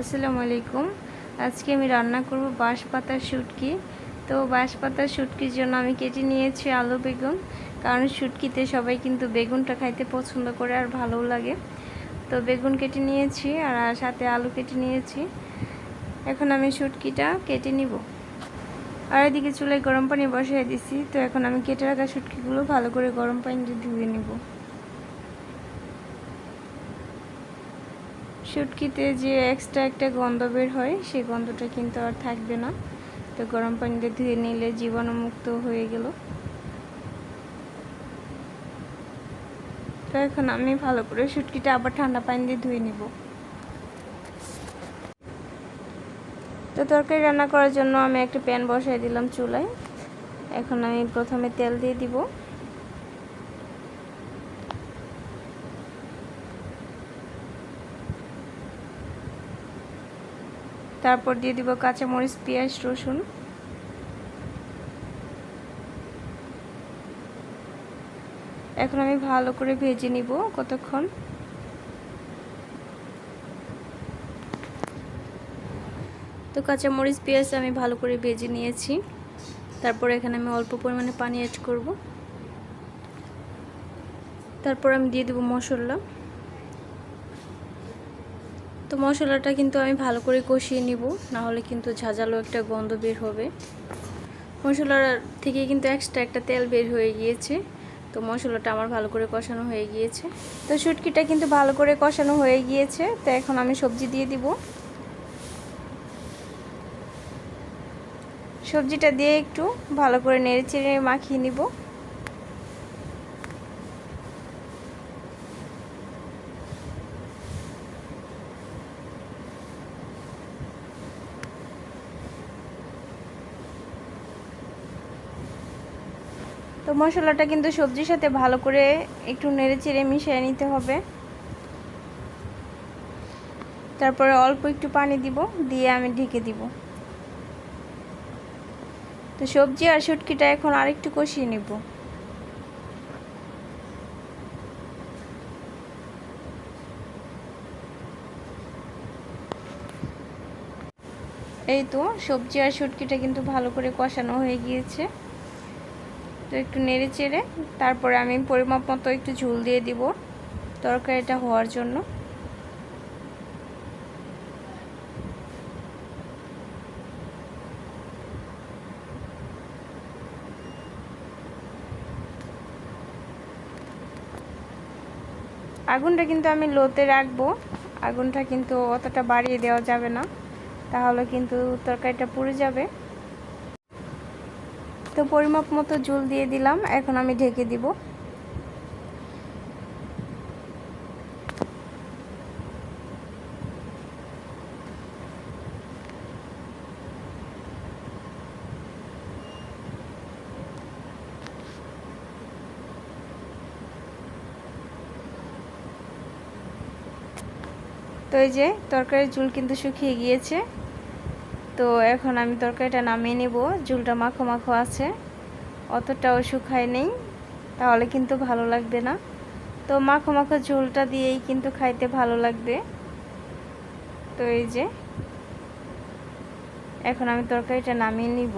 আসসালামু আলাইকুম। আজকে আমি রান্না করব বাঁশ পাতার শুটকি। তো বাঁশ পাতার শুটকির জন্য আমি কেটে নিয়েছি আলু বেগুন, কারণ শুটকিতে সবাই কিন্তু বেগুনটা খাইতে পছন্দ করে আর ভালোও লাগে। তো বেগুন কেটে নিয়েছি আর সাথে আলু কেটে নিয়েছি। এখন আমি শুটকিটা কেটে নিব। আর এদিকে চুলায় গরম পানি বসিয়ে দিছি, তো এখন আমি কেটে রাখা শুটকিগুলো ভালো করে গরম পানি দিয়ে ধুয়ে নিব। শুটকিতে যে এক্সট্রা একটা গন্ধ বের হয়, সেই গন্ধটা কিন্তু আর থাকবে না। তো গরম পানিতে ধুয়ে নিলে জীবাণুমুক্ত হয়ে গেল। তো এখন আমি ভালো করে শুটকিটা আবার ঠান্ডা পানি দিয়ে ধুয়ে নিব। তো তরকারি রান্না করার জন্য আমি একটা প্যান বসাই দিলাম চুলায়। এখন আমি প্রথমে তেল দিয়ে দিব। তারপর দিয়ে দিব কাঁচামরিচ, পেঁয়াজ, রসুন। এখন আমি ভালো করে ভেজে নিব কতক্ষণ। তো কাঁচামরিচ, পেঁয়াজ আমি ভালো করে ভেজে নিয়েছি। তারপর এখানে আমি অল্প পরিমাণে পানি অ্যাড করব। তারপর আমি দিয়ে দেবো মশলা। তো মশলাটা কিন্তু আমি ভালো করে কষিয়ে নিব না হলে কিন্তু ঝাঁঝালো একটা গন্ধ বের হবে। মশলার থেকে কিন্তু এক্সট্রা একটা তেল বের হয়ে গিয়েছে, তো মশলাটা আমার ভালো করে কষানো হয়ে গিয়েছে। তো শুটকিটা কিন্তু ভালো করে কষানো হয়ে গিয়েছে, তো এখন আমি সবজি দিয়ে দিব। সবজিটা দিয়ে একটু ভালো করে নেড়ে চেড়ে মাখিয়ে নিব। তো মশলাটা কিন্তু সবজির সাথে ভালো করে একটু নেড়ে চেড়ে মিশিয়ে নিতে হবে। তারপরে অল্প একটু পানি দিব, দিয়ে আমি ঢেকে দিব। তো সবজি আর শুটকিটা এখন আরেকটু কষিয়ে নিব। এই তো সবজি আর শুটকিটা কিন্তু ভালো করে কষানো হয়ে গিয়েছে। তো একটু নেড়ে চেড়ে তারপরে আমি পরিমাপ মতো একটু ঝুল দিয়ে দিব তরকারিটা হওয়ার জন্য। আগুনটা কিন্তু আমি লোতে রাখব। আগুনটা কিন্তু অতটা বাড়িয়ে দেওয়া যাবে না। তাহলে কিন্তু তরকারিটা পুড়ে যাবে। তো পরিমাপ মতো জল দিয়ে দিলাম, এখন আমি ঢেকে দিব। তো এই যে তরকারির ঝুল কিন্তু শুকিয়ে গিয়েছে। তো এখন আমি তরকারিটা নামিয়ে নেব। ঝুলটা মাখো মাখো আছে। অতটাও শুকায় নেই। তাহলে কিন্তু ভালো লাগবে না। তো মাখো মাখো ঝুলটা দিয়েই কিন্তু খাইতে ভালো লাগবে। তো এই যে, এখন আমি তরকারিটা নামিয়ে নিব।